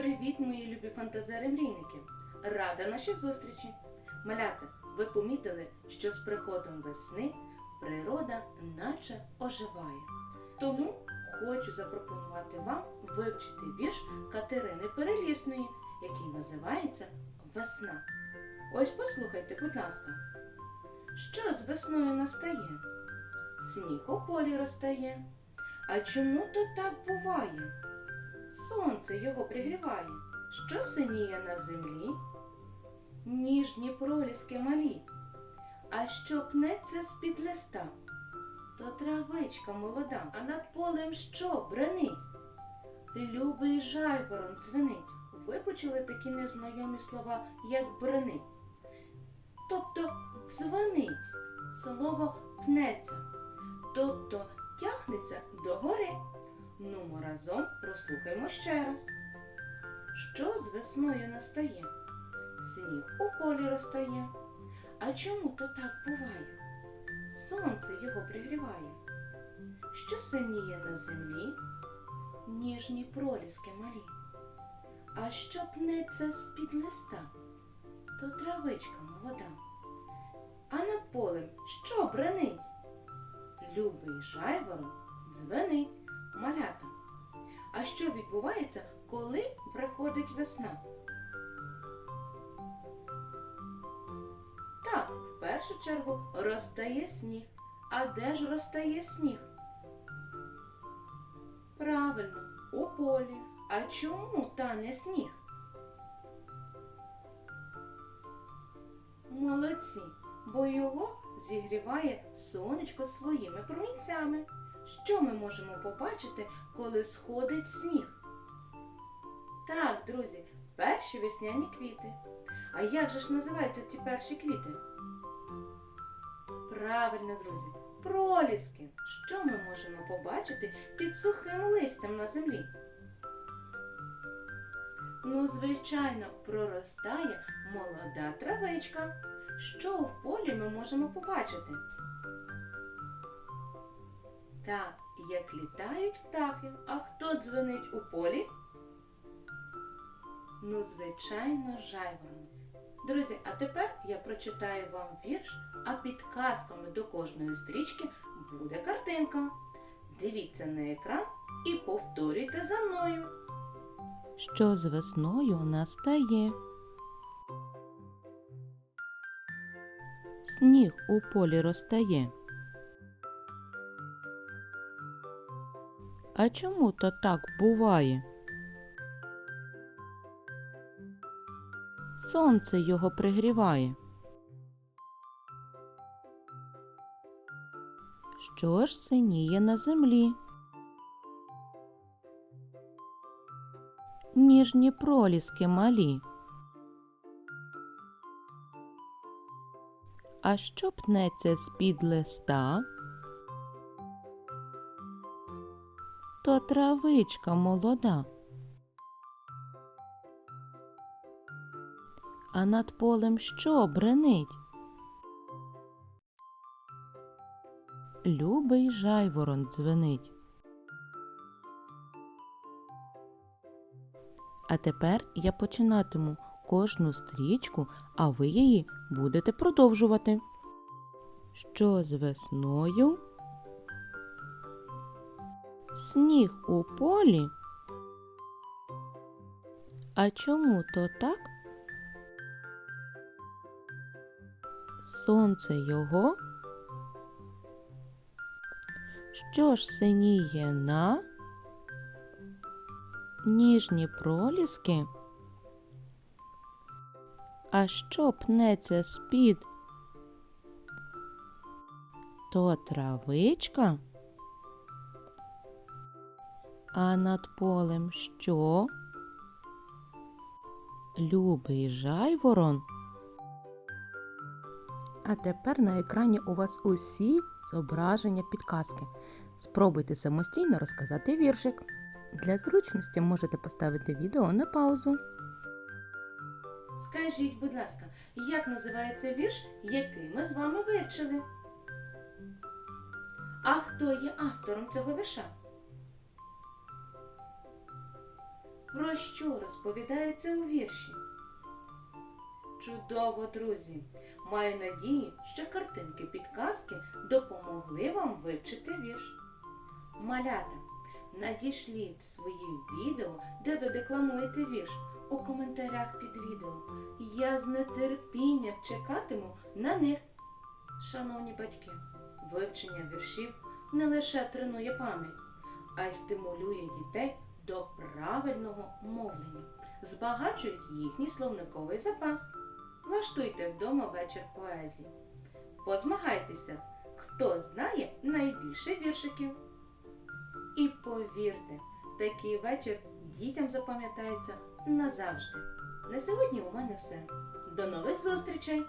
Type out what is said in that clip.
Привіт, мої любі фантазери мрійники! Рада нашій зустрічі! Малята, ви помітили, що з приходом весни природа наче оживає. Тому хочу запропонувати вам вивчити вірш Катерини Перелісної, який називається Весна. Ось послухайте, будь ласка. Що з весною настає? Сніг у полі розтає. А чому то так буває? Сонце його пригріває, що синіє на землі, ніжні проліски малі, а що пнеться з-під листа, то травичка молода, а над полем що бренить? Любий жайворон дзвенить. Ви почули такі незнайомі слова, як бренить. Тобто дзвонить, слово пнеться, тобто тягнеться догори. Нумо разом прослухаймо ще раз. Що з весною настає? Сніг у полі розтає. А чому то так буває? Сонце його пригріває. Що синіє на землі? Ніжні проліски малі. А що пнеться з-під листа? То травичка молода. А над полем що бренить? Любий жайворон дзвенить малята. А що відбувається, коли приходить весна? Так, в першу чергу розтає сніг. А де ж розтає сніг? Правильно, у полі. А чому тане сніг? Молодці, бо його зігріває сонечко своїми промінцями. Що ми можемо побачити, коли сходить сніг? Так, друзі, перші весняні квіти. А як же ж називаються ці перші квіти? Правильно, друзі, проліски. Що ми можемо побачити під сухим листям на землі? Ну, звичайно, проростає молода травичка. Що в полі ми можемо побачити? Так, як літають птахи. А хто дзвонить у полі? Ну, звичайно, жайворон. Друзі, а тепер я прочитаю вам вірш, а підказками до кожної стрічки буде картинка. Дивіться на екран і повторюйте за мною. що з весною настає. Сніг у полі розтає. А чому то так буває? Сонце його пригріває. Що ж синіє на землі? ніжні проліски малі. А що пнеться з-під листа? То травичка молода. А над полем що бренить? Любий жайворон дзвенить. А тепер я починатиму кожну стрічку, а ви її будете продовжувати. Що з весною? Сніг у полі. А чому то так? Сонце його. Що ж синіє на? ніжні проліски. А що пнеться з-під? То травичка, а над полем що? Любий жайворон. А тепер на екрані у вас усі зображення підказки. Спробуйте самостійно розказати віршик. Для зручності можете поставити відео на паузу. Скажіть, будь ласка, як називається вірш, який ми з вами вивчили? А хто є автором цього вірша? Про що розповідається у вірші? Чудово, друзі! Маю надію, що картинки підказки допомогли вам вивчити вірш. Малята, надішліть свої відео, де ви декламуєте вірш у коментарях під відео. Я з нетерпінням чекатиму на них. Шановні батьки, вивчення віршів не лише тренує пам'ять, а й стимулює дітей до правильного мовлення, збагачують їхній словниковий запас. Влаштуйте вдома вечір поезії. Позмагайтеся, хто знає найбільше віршиків. І повірте, такий вечір дітям запам'ятається назавжди. На сьогодні у мене все. До нових зустрічей!